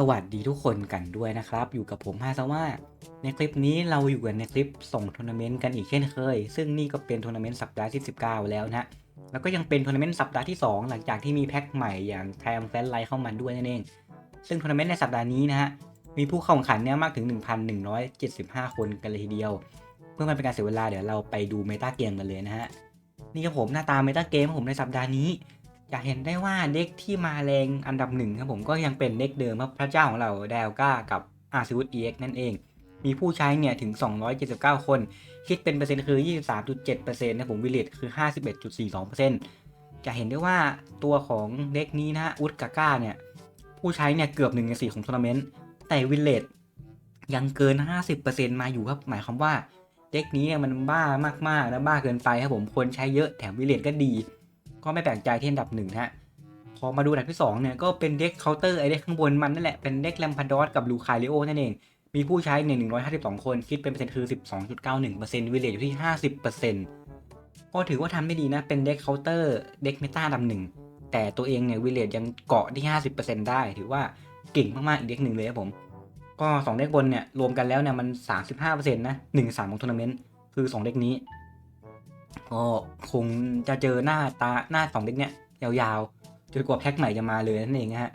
สวัสดีทุกคนกันด้วยนะครับ อยู่กับผมฮาซาว่าในคลิปนี้เราอยู่กันในคลิปส่งทัวร์นาเมนต์กันอีกเช่นเคย ซึ่งนี่ก็เป็นทัวร์นาเมนต์สัปดาห์ที่ 19 แล้วนะฮะแล้วก็ยังเป็นทัวร์นาเมนต์สัปดาห์ที่ 2 หลังจากที่มีแพ็คใหม่อย่างแทม์แฟนไลท์เข้ามาด้วยนั่นเอง ซึ่งทัวร์นาเมนต์ในสัปดาห์นี้นะฮะมีผู้เข้าแข่งขันเนี่ยมากถึง 1,175 คนกันเลยทีเดียว เพื่อไมันเป็นการเสียเวลาเดี๋ยวเราไปดูเมตาเกมกันเลยนะฮะนี่ครับผมหน้าตาเมตาเกมของผมในสัปดาห์นี้ จะเห็นได้ว่าเด็กที่มาแรงอันดับหนึ่งครับผมก็ยังเป็นเด็กเดิมครับพระเจ้าของเราเดลก้ากับอาซิวุตเอ็กนั่นเอง มีผู้ใช้เนี่ยถึง 279 คน คิดเป็นเปอร์เซ็นต์คือ 23.7%นะผมวิลเลตคือ 51.42%จะเห็นได้ว่าตัวของเด็กนี้นะฮะอุดกาก้าเนี่ยผู้ใช้เนี่ยเกือบ1ใน4ของทัวร์นาเมนต์แต่วิลเลตยังเกิน 50%มาอยู่ครับหมายความว่าเด็กนี้เนี่ยมันบ้ามากๆและบ้าเกินไปครับผมคนใช้เยอะแถมวิลเลตก็ดี ก็ไม่แปลกใจที่อันดับหนึ่งฮะพอมาดูอันดับที่2เนี่ยก็เป็นเด็กเคาน์เตอร์ไอเด็กข้างบนมันนั่นแหละเป็นเด็กแลมพาดอสกับลูคาริโอนั่นเอง มีผู้ใช้เนี่ย152 คน คิดเป็นเปอร์เซ็นต์คือ 12.91%วิเลจอยู่ที่ 50%ก็ถือว่าทำได้ดีนะ เป็นเด็กเคาน์เตอร์เด็กเมตาดับหนึ่งแต่ตัวเองเนี่ยวิเลจยังเกาะที่ 50%ได้ ถือว่าเก่งมากๆ อีกเด็กหนึ่งเลยครับผม ก็2เด็กบนเนี่ยรวมกันแล้วเนี่ยมัน 35%นะ1 3ของทัวร์นาเมนต์คือ 2 เด็กนี้ ก็คงจะเจอหน้าตาหน้าสองเด็กเนี่ยยาวๆจนกว่าแพ็คใหม่จะมาเลยนั่นเองฮะ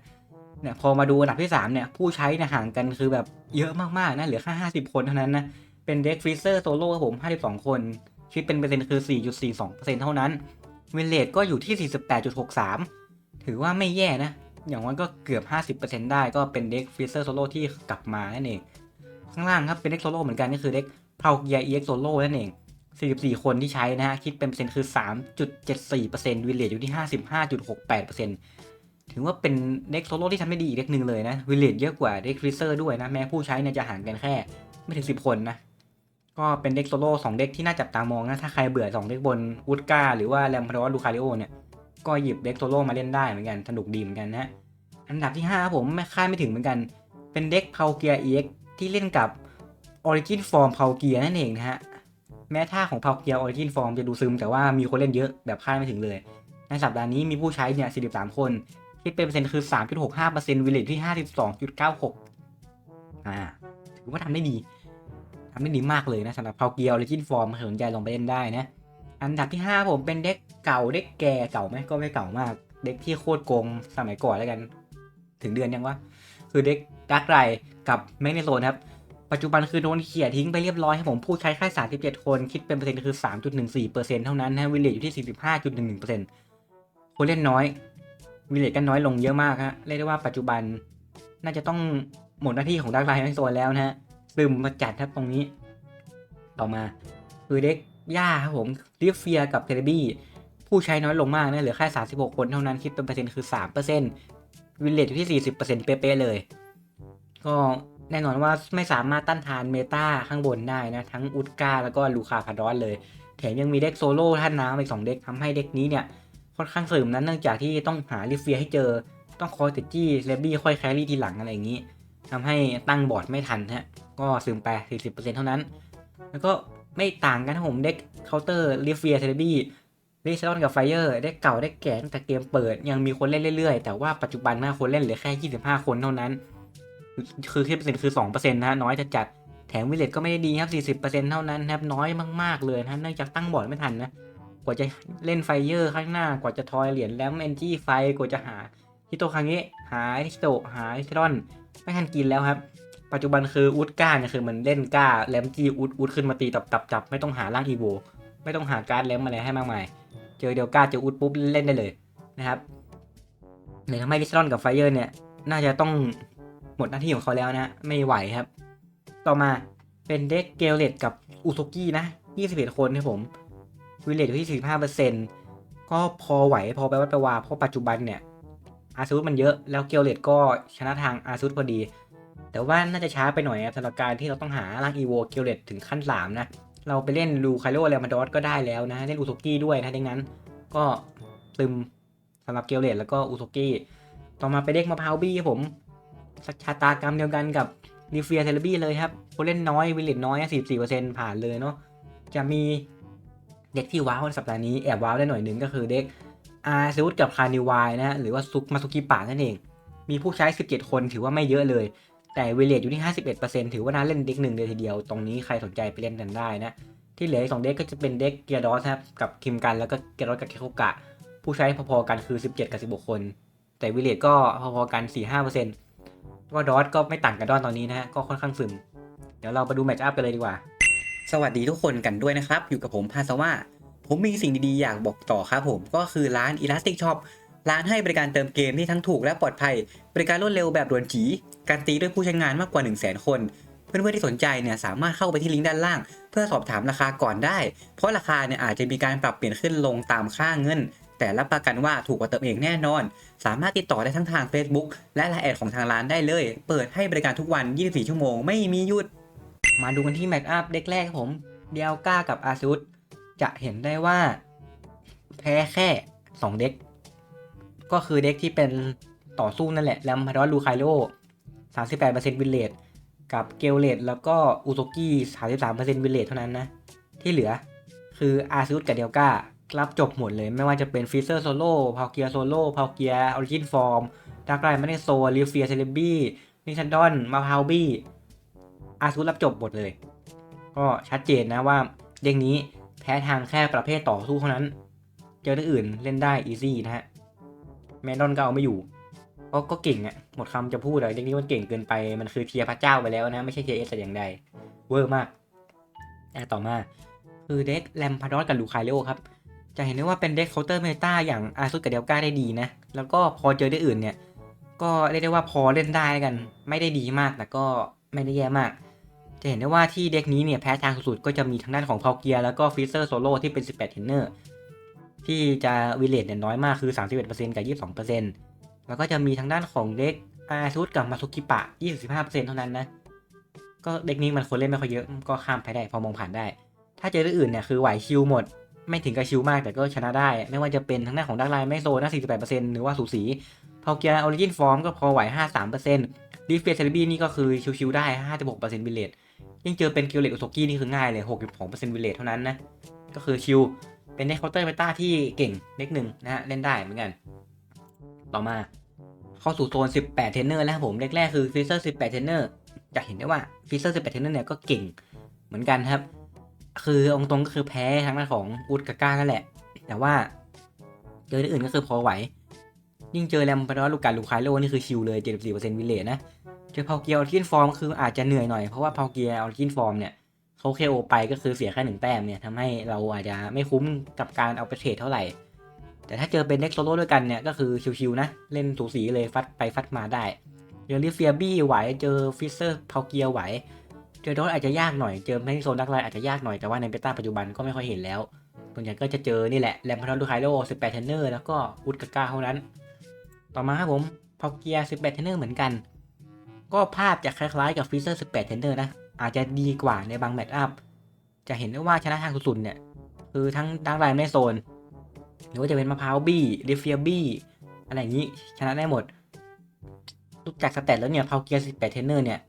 เนี่ยพอมาดูอันดับที่ 3 เนี่ย ผู้ใช้เนี่ยห่างกันคือแบบเยอะมากๆนะเหลือแค่50 คนเท่านั้นนะเป็นเด็กฟรีเซอร์โซโล่ครับผม 52 คนคิดเป็นเปอร์เซ็นต์คือ 4.42%เท่านั้นเวลเลตก็อยู่ที่ 48.63 ถือว่าไม่แย่นะ อย่างวันก็เกือบ 50%ได้ก็เป็นเด็กฟรีเซอร์โซโล่ที่กลับมานั่นเอง ข้างล่างครับเป็นเด็กโซโล่เหมือนกันก็คือเด็กเพาเกียร์เอ็กโซโล่นั่นเอง 44 คนที่ใช้นะฮะ คิดเป็นเปอร์เซ็นต์คือ 3.74%วิลเลจอยู่ที่ 55.68%ถือว่าเป็นเด็กโซโล่ที่ทำได้ดีอีกเด็กหนึ่งเลยนะ วิลเลจเยอะกว่าเด็กฟรีเซอร์ด้วยนะ แม้ผู้ใช้เนี่ยจะห่างกันแค่ ไม่ถึง 10 คนนะ ก็เป็นเด็กโซโล่2เด็กที่น่าจับตามองนะ ถ้าใครเบื่อ 2 เด็กบนอุดกาหรือว่าแรมพาร์ดลูคาริโอเนี่ย ก็หยิบเด็กโซโล่มาเล่นได้เหมือนกัน สนุกดีเหมือนกันนะอันดับที่5ผมไม่คาดไม่ถึงเหมือนกัน เป็นเด็กเพาเกียร์เอ็กที่เล่นกับ Origin Form เพาเกียร์นั่นเองนะฮะ แม้ท่าของพาวเกียออริจินฟอร์มจะดูซึมแต่ว่ามีคนเล่นเยอะแบบคาดไม่ถึงเลย ในสัปดาห์นี้มีผู้ใช้เนี่ย 43 คนคิดเป็นเปอร์เซ็นต์คือ 3.65%วิลเลจที่ 52.96 อ่า ถือว่าทำได้ดีทำได้ดีมากเลยนะสำหรับพาวเกียออริจินฟอร์มสนใจลองไปเล่นได้นะ อันดับที่ 5 ผมเป็นเด็กเก่าเด็กแก่เก่าไหมก็ไม่เก่ามาก เด็กที่โคตรโกงสมัยก่อนแล้วกัน ถึงเดือนยังวะคือเด็กดักไรกับแมกเนโซนครับ ปัจจุบันคือโดนเขี่ยทิ้งไปเรียบร้อยให้ผมผู้ใช้แค่ 37 คน คิดเป็นเปอร์เซ็นต์คือ 3.14%เท่านั้นนะวิลเลจอยู่ที่ 45.11%คนเล่นน้อยวิลเลจก็น้อยลงเยอะมากฮะเรียกได้ว่าปัจจุบันน่าจะต้องหมดหน้าที่ของดักไลน์ในโซนแล้วนะฮะซึมมาจัดครับตรงนี้ ต่อมาคือเด็กย่าครับผมลิฟเฟียกับเทเลบี้ผู้ใช้น้อยลงมากนะเหลือแค่ 36 คนเท่านั้นคิดเป็นเปอร์เซ็นต์คือ 3%วิลเลจอยู่ที่ 40%เป๊ะๆเลย ก็ แน่นอนว่าไม่สามารถต้านทานเมตาข้างบนได้นะทั้งอุดกาแล้วก็ลูคาพาดอสเลยแถมยังมีเด็กโซโล่ท่านน้ำอีกสองเด็กทำให้เด็กนี้เนี่ยค่อนข้างเสริมนั้นเนื่องจากที่ต้องหาลิเฟียให้เจอต้องคอยติดจี้เลบี้ค่อยแครี่ทีหลังอะไรอย่างนี้ทำให้ตั้งบอร์ดไม่ทันฮะก็ซึมไป 40%เท่านั้น แล้วก็ไม่ต่างกันผมเด็กเคาน์เตอร์ลิเฟียเทเลบี้ลิซอนกับไฟเออร์เด็กเก่าเด็กแก่ตั้งแต่เกมเปิด ยังมีคนเล่นเรื่อยๆ แต่ว่าปัจจุบันน้าคนเล่นเหลือแค่ 25 คนเท่านั้น คือคิดเปอร์เซ็นต์คือ2%นต์นะน้อยจะจัดแถมวิเลตก็ไม่ได้ดีครับ40%เปอร์เซ็นต์เท่านั้นครับน้อยมากๆเลยนะเนื่องจากตั้งบอร์ดไม่ทันนะกว่าจะเล่นไฟเยอร์ข้างหน้ากว่าจะทอยเหรียญแลมเอนจี้ไฟกว่าจะหาฮิโตครั้งเงะหาฮิโตหาฮิตรอนไม่ทันกินแล้วครับ ปัจจุบันคืออุดก้าเนี่ยคือมันเล่นก้าแลมจีอุดอุดขึ้นมาตีตับตับจับไม่ต้องหาร่างอีโวไม่ต้องหาการ์ดแลมอะไรให้มากมายเจอเดียวก้าเจออุดปุ๊บเล่นได้เลยนะครับเลยทำให้ลิซรอนกับไฟเยอร์เนี่ยน่าจะต้อง มดหน้าที่ของเขาแล้วนะ ไม่ไหวครับ ต่อมาเป็นเด็กเกลเลตกับอุโซกินะ21 คนครับผมวิเลตอยู่ที่ 45%ก็พอไหวพอไปวัดไปว่าเพราะปัจจุบันเนี่ยอาซูสมันเยอะแล้วเกลเลตก็ชนะทางอาซูสพอดี แต่ว่าน่าจะช้าไปหน่อยสำหรับการที่เราต้องหาร่างอีโวเกลเลตถึงขั้น3นะเราไปเล่นดูคาโอเรมาดอสก็ได้แล้วนะ เล่นอุโซกิด้วยนะดังนั้นก็ซึมสำหรับเกลเลตแล้วก็อุโซกิต่อมาไปเด็กมะพร้าวบี้ครับผม ชาตากรรมเดียวกันกับรีเฟียเทเลบี้เลยครับคนเล่นน้อยวิลเลตน้อย44%ผ่านเลยเนาะจะมีเด็กที่ว้าวในสัปดาห์นี้แอบว้าวได้หน่อยหนึ่งก็คือเด็กอาซูดกับคานิวายนะหรือว่าซุกมาซุกิปะนั่นเอง มีผู้ใช้ 17 คนถือว่าไม่เยอะเลย แต่เวเลตอยู่ที่ 51%ถือว่าน่าเล่นเด็กหนึ่งเลยทีเดียว ตรงนี้ใครสนใจไปเล่นกันได้นะ ที่เหลืออีกสองเด็กก็จะเป็นเด็กเกียร์ดอสครับกับคิมกันแล้วก็เกียร์ดอสกับเคโคกะ ผู้ใช้พอๆกันคือ 17 กับ 16 คน แต่วิเลตก็พอๆกัน 4-5% ว่าดอสก็ไม่ต่างกับดอนตอนนี้นะฮะก็ค่อนข้างซึม เดี๋ยวเราไปดูแมตช์อัพกันเลยดีกว่า สวัสดีทุกคนกันด้วยนะครับ อยู่กับผมพาสว่า ผมมีสิ่งดีๆ อยากบอกต่อครับผมก็คือร้าน Elastic Shop ร้านให้บริการเติมเกมที่ทั้งถูกและปลอดภัย บริการรวดเร็วแบบด่วนจีการตีด้วยผู้ใช้งานมากกว่า 1 0 0 0 0 0 คน เพื่อนๆที่สนใจเนี่ยสามารถเข้าไปที่ลิงก์ด้านล่าง เพื่อสอบถามราคาก่อนได้ เพราะราคาเนี่ยอาจจะมีการปรับเปลี่ยนขึ้นลงตามค่าเงิน แต่รับประกันว่าถูกกว่าเติมเองแน่นอน สามารถติดต่อได้ทั้งทาง Facebook และไลน์แอดของทางร้านได้เลย เปิดให้บริการทุกวัน 24 ชั่วโมง ไม่มีหยุด มาดูกันที่แมตช์อัพเด็กแรกผม เดียก้ากับอาซุสจะเห็นได้ว่า แพ้แค่ 2 เด็ก ก็คือเด็กที่เป็นต่อสู้นั่นแหละแลมพาดอสลูไคโล38%วินเลตกับเกลเลตแล้วก็อุโซกี้ 33%วินเลตเท่านั้นนะ ที่เหลือคืออาซุสกับเดียก้า รับจบหมดเลยไม่ว่าจะเป็นฟิเซอร์โซโล่พาวเกียโซโล่พาวเกียออริจินฟอร์มดักไลมาเนโซลิเฟียเซเลบี้นิชันดอนมาพาวบี้อาซุสรับจบหมดเลย ก็ชัดเจนนะว่าเด็กนี้แพ้ทางแค่ประเภทต่อสู้เท่านั้น เจอเรื่องอื่นเล่นได้อีซี่นะฮะแมนดอนก็เอาไม่อยู่ก็ก็เก่งอะหมดคำจะพูดเลยเด็กนี้มันเก่งเกินไปมันคือเทียร์พระเจ้าไปแล้วนะ ไม่ใช่เทียร์เอสแต่อย่างใดเวอร์มากแต่ต่อมาคือเด็กแลมพาดอสกับลูคายเลโอครับ จะเห็นได้ว่าเป็นเด็กเคาน์เตอร์เมตาอย่างอาซุสกับเดลกาได้ดีนะ แล้วก็พอเจอได้อื่นเนี่ย ก็เรียกได้ว่าพอเล่นได้กัน ไม่ได้ดีมากแต่ก็ไม่ได้แย่มาก จะเห็นได้ว่าที่เด็กนี้เนี่ยแพ้ทางสุดๆ ก็จะมีทางด้านของพาวเกียแล้วก็ฟิเซอร์โซโล่ที่เป็น 18เทนเนอร์ที่จะวิเลตเนี่ยน้อยมากคือ 31%กับ 22%แล้วก็จะมีทางด้านของเด็กอาซุสกับมาซุกิปะ 25%เท่านั้นนะ ก็เด็กนี้มันคนเล่นไม่ค่อยเยอะก็ข้ามไปได้พอมองผ่านได้ ถ้าเจอเรื่องอื่นเนี่ยคือไหวชิวหมด ไม่ถึงกับชิวมากแต่ก็ชนะได้ ไม่ว่าจะเป็นทางด้านของดักไลน์ไม่โซนะ48%หรือว่าสูสีพาวเกียออริจินฟอร์มก็พอไหว 53%ดีเฟสเซเลบีนี่ก็คือชิวๆได้ 56%วิเลตยิ่งเจอเป็นกิลเลตอุโซกี้นี่คือง่ายเลย 62%วิเลตเท่านั้นนะ ก็คือชิว เป็นเน็กเคาน์เตอร์เมตาที่เก่งเน็กหนึ่งนะฮะ เล่นได้เหมือนกัน ต่อมา เข้าสู่โซน 18 เทรนเนอร์แล้วครับผมแรกๆคือฟิเซอร์ 18 เทรนเนอร์จะเห็นได้ว่าฟิเซอร์ 18 เทรนเนอร์เนี่ยก็เก่งเหมือนกันครับ คือองตรงก็คือแพ้ทางด้านของอุดกาก้านั่นแหละ แต่ว่าเจอที่อื่นก็คือพอไหว ยิ่งเจอแรมปาดอลูกาลูคายโลนี่คือชิวเลย 74%วิเลตนะ เจอพาวเกียร์ออริจินฟอร์มคืออาจจะเหนื่อยหน่อย เพราะว่าพาวเกียร์ออริจินฟอร์มเนี่ยเขาเคโอไปก็คือเสียแค่หนึ่งแต้มเนี่ยทำให้เราอาจจะไม่คุ้มกับการเอาไปเทรดเท่าไหร่ แต่ถ้าเจอเป็นเด็กโซโล่ด้วยกันเนี่ยก็คือชิวๆนะ เล่นสูสีเลยฟัดไปฟัดมาได้เจอลิเฟียบี้ไหว เจอฟิสเซอร์พาวเกียร์ไหว เจอโดสอาจจะยากหน่อย เจอไม่โซนดักไลน์อาจจะยากหน่อย แต่ว่าในเบต้าปัจจุบันก็ไม่ค่อยเห็นแล้ว ส่วนใหญ่ก็จะเจอนี่แหละ แรมพาร์ดูไคโล18เทนเนอร์ แล้วก็อุดกาก้าเท่านั้น ต่อมาครับผมพาวเกียร์18เทนเนอร์เหมือนกัน ก็ภาพจะคล้ายๆกับฟิเซอร์18เทนเนอร์นะ อาจจะดีกว่าในบางแมตช์อัพ จะเห็นได้ว่าชนะทางสุดๆเนี่ย คือทั้งดักไลน์ในโซน หรือว่าจะเป็นมะพร้าวบี้ลิเฟียบี้อะไรอย่างนี้ ชนะได้หมดดูจากสแตทแล้วเนี่ยพาวเกียร์18เทนเนอร์เนี่ย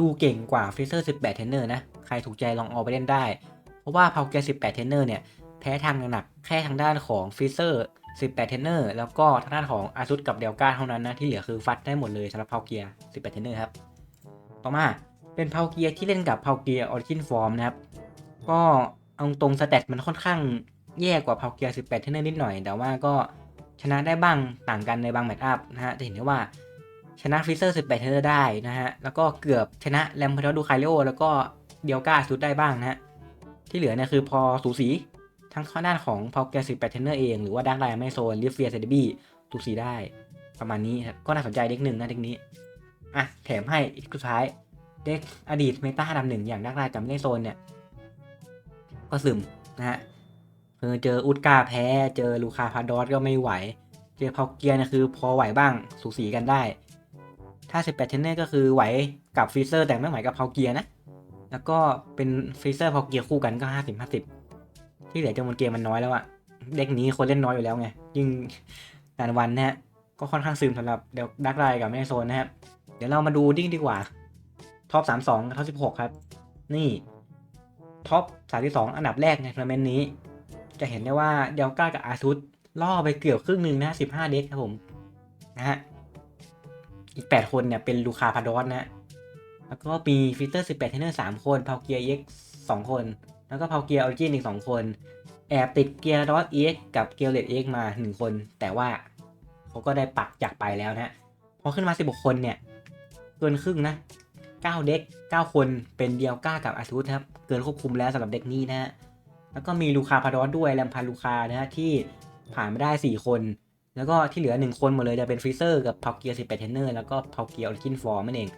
ดูเก่งกว่าฟิเซอร์18 เทนเนอร์นะ ใครถูกใจลองเอาไปเล่นได้ เพราะว่าพาวเกีย18 เทนเนอร์เนี่ย แพ้ทางหนักแค่ทางด้านของฟิเซอร์18 เทนเนอร์แล้วก็ทางด้านของอาซุสกับเดลกาเท่านั้นนะ ที่เหลือคือฟัดได้หมดเลยสำหรับพาวเกียร์18 เทนเนอร์ครับ ต่อมาเป็นพาวเกียร์ที่เล่นกับพาวเกียร์ออริจินฟอร์มนะครับ ก็เอาตรงสเตตมันค่อนข้างแย่กว่าพาวเกียร์18 เทนเนอร์นิดหน่อย แต่ว่าก็ชนะได้บ้างต่างกันในบางแมตช์อัพนะฮะจะเห็นได้ว่า ชนะฟิเซอร์ 18 เทนเนอร์ได้นะฮะ แล้วก็เกือบชนะแรมพาร์ดูไคโลแล้วก็เดียวกาสุดได้บ้างนะฮะ ที่เหลือเนี่ยคือพอสูสีทั้งข้างด้านของพอแก18เทนเนอร์เอง หรือว่าดักไลน์ไม่โซนลิฟเฟียเซเดบี้สูสีได้ ประมาณนี้ครับก็น่าสนใจเด็กหนึ่งนะเด็กนี้ อะ แถมให้อีกสุดท้าย เด็กอดีตเมตาดำหนึ่งอย่างดักไลน์กับไม่โซนเนี่ย ก็ซึมนะฮะเออเจออุดกาแพ้ เจอลูคาพาดอสก็ไม่ไหว เจอพอเกียร์เนี่ยคือพอไหวบ้างสูสีกันได้ ถ้า 18 เทนเนอร์ก็คือไหวกับฟรีเซอร์แต่ไม่ไหวกับพาวเกียร์นะ แล้วก็เป็นฟรีเซอร์พาวเกียร์คู่กันก็ 50 50 ที่เหลือจำนวนเกมมันน้อยแล้วอะเด็กนี้คนเล่นน้อยอยู่แล้วไง ยิ่งนานวันนะฮะ ก็ค่อนข้างซึมสำหรับเดี๋ยวดักไลกับแม่โซนนะครับ เดี๋ยวเรามาดูดิ้งดีกว่าท็อป 32ท็อป 16 ครับ นี่ท็อป 32 อันดับแรกในทัวร์นาเมนต์นี้ จะเห็นได้ว่าเดลก้ากับอาซุสล่อไปเกือบครึ่งหนึ่งนะ 15 เด็กครับผมนะฮะ อีก 8 คนเนี่ยเป็นลูคาพาดอนนะ แล้วก็มีฟิลเตอร์ 18 เทนเนอร์ 3 คนพาวเกียร์เอ็กสองคน แล้วก็พาวเกียร์ออริจินอีก 2 คน แอบติดเกียร์ดอทเอ็กกับเกียร์เลดเอ็กมา 1 คน แต่ว่าเขาก็ได้ปักจากไปแล้วนะพอขึ้นมา 16 คนเนี่ย เกินครึ่งนะ 9 เด็ก 9 คนเป็นเดียวก้ากับอาซูสครับ เกินควบคุมแล้วสำหรับเด็กนี้นะฮะแล้วก็มีลูคาพาดอนด้วยแรมพาลูคานะฮะที่ผ่านไม่ได้ 4 คน แล้วก็ที่เหลือ 1 คนหมดเลยจะเป็นฟรีเซอร์กับพาวเกียร์18เทนเนอร์แล้วก็พาวเกียร์ออริจินฟอร์มนั่นเอง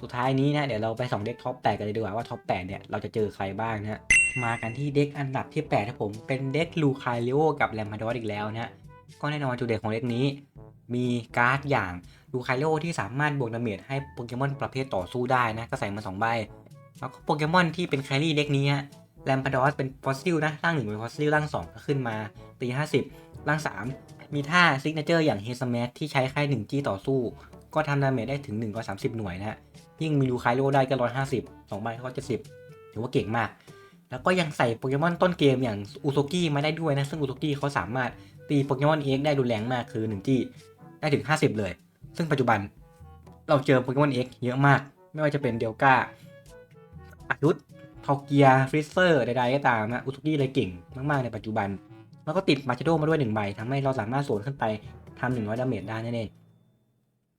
สุดท้ายนี้นะ เดี๋ยวเราไปส่องเด็กท็อป 8 กันเลยดีกว่าว่าท็อป 8 เนี่ย เราจะเจอใครบ้างนะมากันที่เด็กอันดับที่8ครับผมเป็นเด็กลูคาริโอกับแรมพาดอนอีกแล้วนะก็แน่นอนจุดเด่นของเด็กนี้ มีการ์ดอย่างลูคาริโอที่สามารถบวกดาเมจให้โปเกมอนประเภทต่อสู้ได้นะก็ใส่มา2ใบแล้วก็โปเกมอนที่เป็นแครี่เด็กนี้ฮะแรมพาดอสเป็นฟอสซิลนะร่างหนึ่งเป็นฟอสซิลร่างสองก็ขึ้นมาตี50 ร่าง 3 มีท่าซิกเนเจอร์อย่างเฮสแมทที่ใช้แค่1จี้ต่อสู้ ก็ทำดาเมจได้ถึง130 หน่วยนะฮะ ยิ่งมีลูคาริโอได้ก็150 2ใบก็70ถือว่าเก่งมาก แล้วก็ยังใส่โปเกมอนต้นเกมอย่างอุโซกิมาได้ด้วยนะ ซึ่งอุโซกิเขาสามารถตีโปเกมอนเอ็กได้รุนแรงมากคือ 1 จี้ได้ถึง 50 เลย ซึ่งปัจจุบันเราเจอโปเกมอนเอ็กเยอะมาก ไม่ว่าจะเป็นเดลกาอายุทพาวเกียฟริสเซอร์ใดๆก็ตามนะอุโซกิเลยเก่งมาก ๆ ในปัจจุบัน แล้วก็ติดมาชโดมาด้วย1ใบทำให้เราสามารถสวนขึ้นไปทำหนึ่งร้อยดาเมจได้นั่นเอง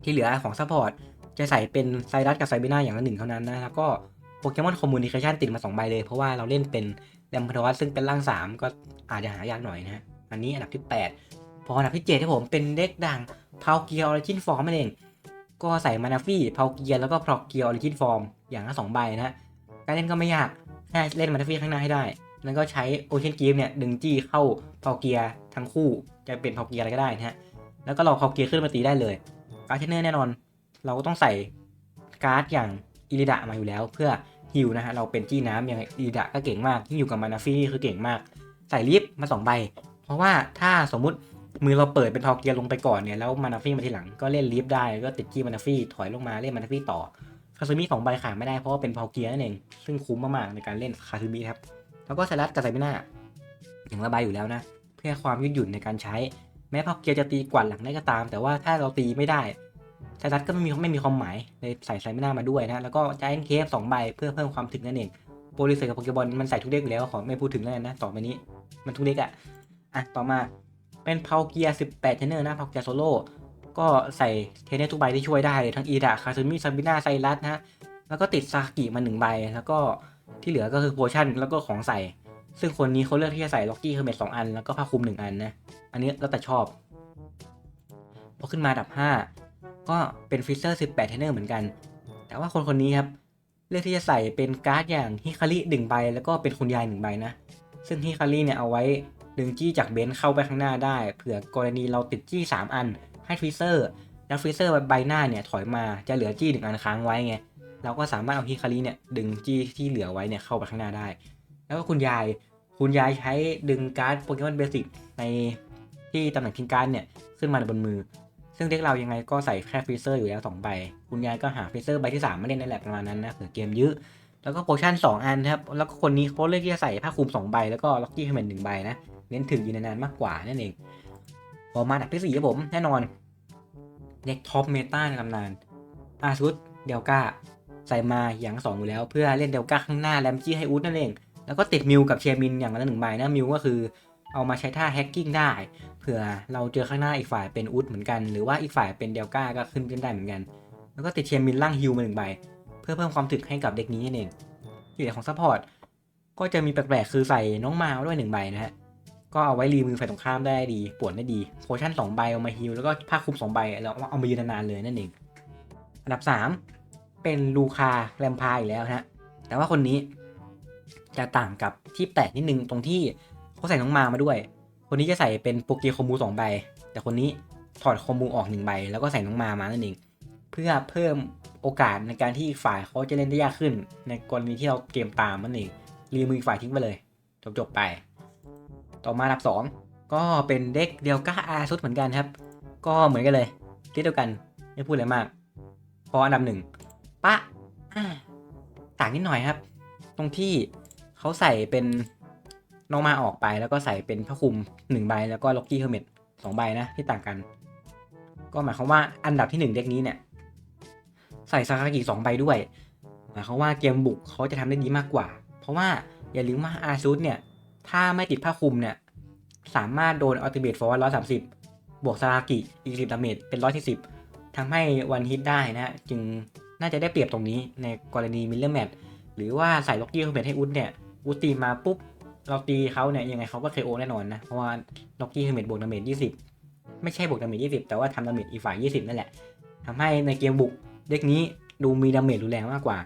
ที่เหลือของซัพพอร์ตจะใส่เป็นไซรัสกับไซบีน่าอย่างละหนึ่งเท่านั้นนะแล้วก็โปเกมอนคอมมูนิเคชันติดมา2ใบเลย เพราะว่าเราเล่นเป็นแรมพาดอสซึ่งเป็นร่าง 3 ก็อาจจะหายากหน่อยนะอันนี้อันดับที่ 8 พออันดับที่7ที่ผมเป็นเด็กดังพาวเกียร์ออริจินฟอร์มนั่นเอง ก็ใส่มานาฟี่พาวเกียร์แล้วก็พาวเกียร์ออริจินฟอร์มอย่างละ2ใบนะฮะการเล่นก็ไม่ยากแค่เล่นมานาฟี่ข้างหน้าให้ได้ แล้วก็ใช้โอเชียนกีฟเนี่ยดึงจี้เข้าพาวเกียร์ทั้งคู่จะเป็นพาวเกียร์อะไรก็ได้นะฮะแล้วก็รอพาวเกียร์ขึ้นมาตีได้เลยการ์ดเทนเนอร์แน่นอน เราก็ต้องใส่การ์ดอย่างอิริดะมาอยู่แล้ว เพื่อฮิวนะฮะเราเป็นจี้น้ำอย่างอิริดะก็เก่งมากที่อยู่กับมานาฟี่คือเก่งมาก ใส่ลิฟต์มาสองใบเพราะว่าถ้าสมมุติมือเราเปิดเป็นพาวเกียร์ลงไปก่อนเนี่ยแล้วมานาฟี่มาทีหลังก็เล่นลิฟต์ได้ก็ติดจี้มานาฟี่ถอยลงมาเล่นมานาฟี่ต่อคาซูมิสองใบขาดไม่ได้เพราะว่าเป็นพาวเกียร์นั่นเองซึ่งคุ้มมากๆในการเล่นคาซูมิครับ แล้วก็ไซรัสกับไซมิน่าอย่างละใบอยู่แล้วนะ เพื่อความยืดหยุ่นในการใช้ แม้พาวเกียร์จะตีกวาดหลังได้ก็ตาม แต่ว่าถ้าเราตีไม่ได้ไซรัสก็ไม่มีไม่มีความหมายเลยใส่ไซมิน่ามาด้วยนะแล้วก็จ i อนเคฟสองใบเพื่อเพิ่มความถึงนั่นเองโปรลิเซกับโปเกบอลมันใส่ทุกเด็กอยู่แล้วขอไม่พูดถึงแล้วนะต่อไปนี้ มันทุกเด็กอะอะต่อมาเป็นพาวเกียร์18เทนเนอร์นะพาวเกียร์โซโล่ก็ใส่เทนเนอร์ทุกใบที่ช่วยได้เลยทั้งอีดะคาซึมิซาบิน่าไซรัสนะฮะแล้วก็ติดซากิมาหนึ่งใบแล้วก็ ที่เหลือก็คือโพชั่นแล้วก็ของใส่ ซึ่งคนนี้เขาเลือกที่จะใส่ล็อกกี้เฮอร์เมตสองอัน แล้วก็ผ้าคลุมหนึ่งอันนะ อันนี้แล้วแต่ชอบ พอขึ้นมาดับห้าก็เป็นฟิเซอร์18เทนเนอร์เหมือนกัน แต่ว่าคนคนนี้ครับ เลือกที่จะใส่เป็นการ์ดอย่างฮิคาริหนึ่งใบ แล้วก็เป็นคุณยายหนึ่งใบนะ ซึ่งฮิคาริเนี่ยเอาไว้ดึงจี้จากเบนซ์เข้าไปข้างหน้าได้ เผื่อกรณีเราติดจี้ 3 อันให้ฟิเซอร์ แล้วฟิเซอร์ใบหน้าเนี่ยถอยมาจะเหลือจี้หนึ่งอันค้างไว้ไง เราก็สามารถเอาฮิคาริเนี่ยดึงจี้ที่เหลือไว้เนี่ยเข้าไปข้างหน้าได้ แล้วก็คุณยายคุณยายใช้ดึงการ์ดโปเกมอนเบสิกในที่ตำแหน่งทิ้งการ์ดเนี่ยขึ้นมาบนมือ ซึ่งเด็กเรายังไงก็ใส่แค่ฟรีเซอร์อยู่แล้ว2ใบ คุณยายก็หาฟรีเซอร์ใบที่ 3 มาเล่นนั่นและประมาณนั้นนะเผื่อเกมยื้อแล้วก็โพชั่น2 อันครับ แล้วก็คนนี้เขาเลือกที่จะใส่ผ้าคลุม2ใบ แล้วก็ล็อกกี้ให้มันหนึ่งใบนะเน้นถึงยืนนานมากกว่านั่นเองพอมาดับที่4ครับผมแน่นอนเด็กท็อปเมตาในตำนานอาซุดเดลกา ใส่มาอย่างสองอยู่แล้วเพื่อเล่นเดลกาข้างหน้าแรมจี้ให้อุดนั่นเอง แล้วก็ติดมิวกับเชียร์มินอย่างละหนึ่งใบนะมิวก็คือเอามาใช้ท่าแฮกกิ้งได้เผื่อเราเจอข้างหน้าอีกฝ่ายเป็นอุดเหมือนกัน หรือว่าอีกฝ่ายเป็นเดลก้าก็ขึ้นขึ้นได้เหมือนกัน แล้วก็ติดเชียร์มินล่างฮิวมาหนึ่งใบเพื่อเพิ่มความถึกให้กับเด็กนี้นั่นเองที่เหลือของซัพพอร์ตก็จะมีแปลกๆคือใส่น้องมาด้วยหนึ่งใบนะฮะก็เอาไว้รีมือฝ่ายตรงข้ามได้ดีปวดได้ดีโพชั่นสองใบเอามาฮิลแล้วก็ผ้าคลุมสองใบแล้วเอามายืนนานๆเลยนั่นเอง อันดับ 3 เป็นลูคาแรมพายอีกแล้วนะแต่ว่าคนนี้จะต่างกับที่แปลกนิดนึงตรงที่เขาใส่น้องมามาด้วย คนนี้จะใส่เป็นโปเกคอมูสองใบ แต่คนนี้ถอดคอมูออกหนึ่งใบ แล้วก็ใส่น้องมามานั่นเอง เพื่อเพิ่มโอกาสในการที่อีกฝ่ายเขาจะเล่นได้ยากขึ้น ในกรณีที่เราเกมตามนั่นเองรีมือฝ่ายทิ้งไปเลย จบๆไป ต่อมาอันดับ 2 ก็เป็นเด็กเดียวก้าอาซุดเหมือนกันครับ ก็เหมือนกันเลยที่เดียวกันไม่พูดอะไรมาก พออันดับหนึ่ง ปะอ่าต่างนิดหน่อยครับ ตรงที่เขาใส่เป็นน้องมาออกไปแล้วก็ใส่เป็นผ้าคลุมหนึ่งใบแล้วก็ล็อกกี้เฮอร์เมตสองใบนะที่ต่างกัน ก็หมายความว่าอันดับที่หนึ่งเด็กนี้เนี่ย ใส่ซากากิสองใบด้วยหมายความว่าเกมบุกเขาจะทำได้ดีมากกว่า เพราะว่าอย่าลืมว่าอาซูสเนี่ย ถ้าไม่ติดผ้าคลุมเนี่ย สามารถโดนอัลติเมทฟอร์ร้อยสามสิบบวกซารากิอีกสิบดาเมจเป็นร้อยที่สิบทำให้วันฮิตได้นะ จึง น่าจะได้เปรียบตรงนี้ในกรณีมิลเลอร์แมทหรือว่าใส่ล็อกกี้เฮลเมทให้อุดเนี่ยอุดตีมาปุ๊บเราตีเขาเนี่ยยังไงเขาก็เคโอแน่นอนนะเพราะว่าล็อกกี้เฮลเมทบวกดาเมจยี่สิบไม่ใช่บวกดาเมจยี่สิบแต่ว่าทำดาเมจอีกฝ่ายยี่สิบนั่นแหละทำให้ในเกมบุกเด็กนี้ดูมีดาเมจรุนแรงมากกว่า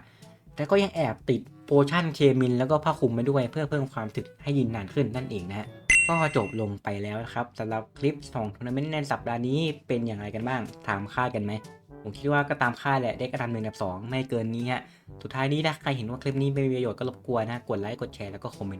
แต่ก็ยังแอบติดโพชั่นเคมินแล้วก็ผ้าคลุมไปด้วยเพื่อเพิ่มความถึกให้ยิงนานขึ้นนั่นเองนะฮะก็จบลงไปแล้วนะครับสำหรับคลิปของทัวร์นาเมนต์ในสัปดาห์นี้เป็นอย่างไรกันบ้าง ถามคาดกันไหม ผมคิดว่าก็ตามค่าแหละได้กระทำหนึ่งกับสองไม่เกินนี้ฮะ สุดท้ายนี้ถ้าใครเห็นว่าคลิปนี้เป็นประโยชน์ก็รบกวนนะ กดไลค์ กดแชร์ แล้วก็คอมเมนต์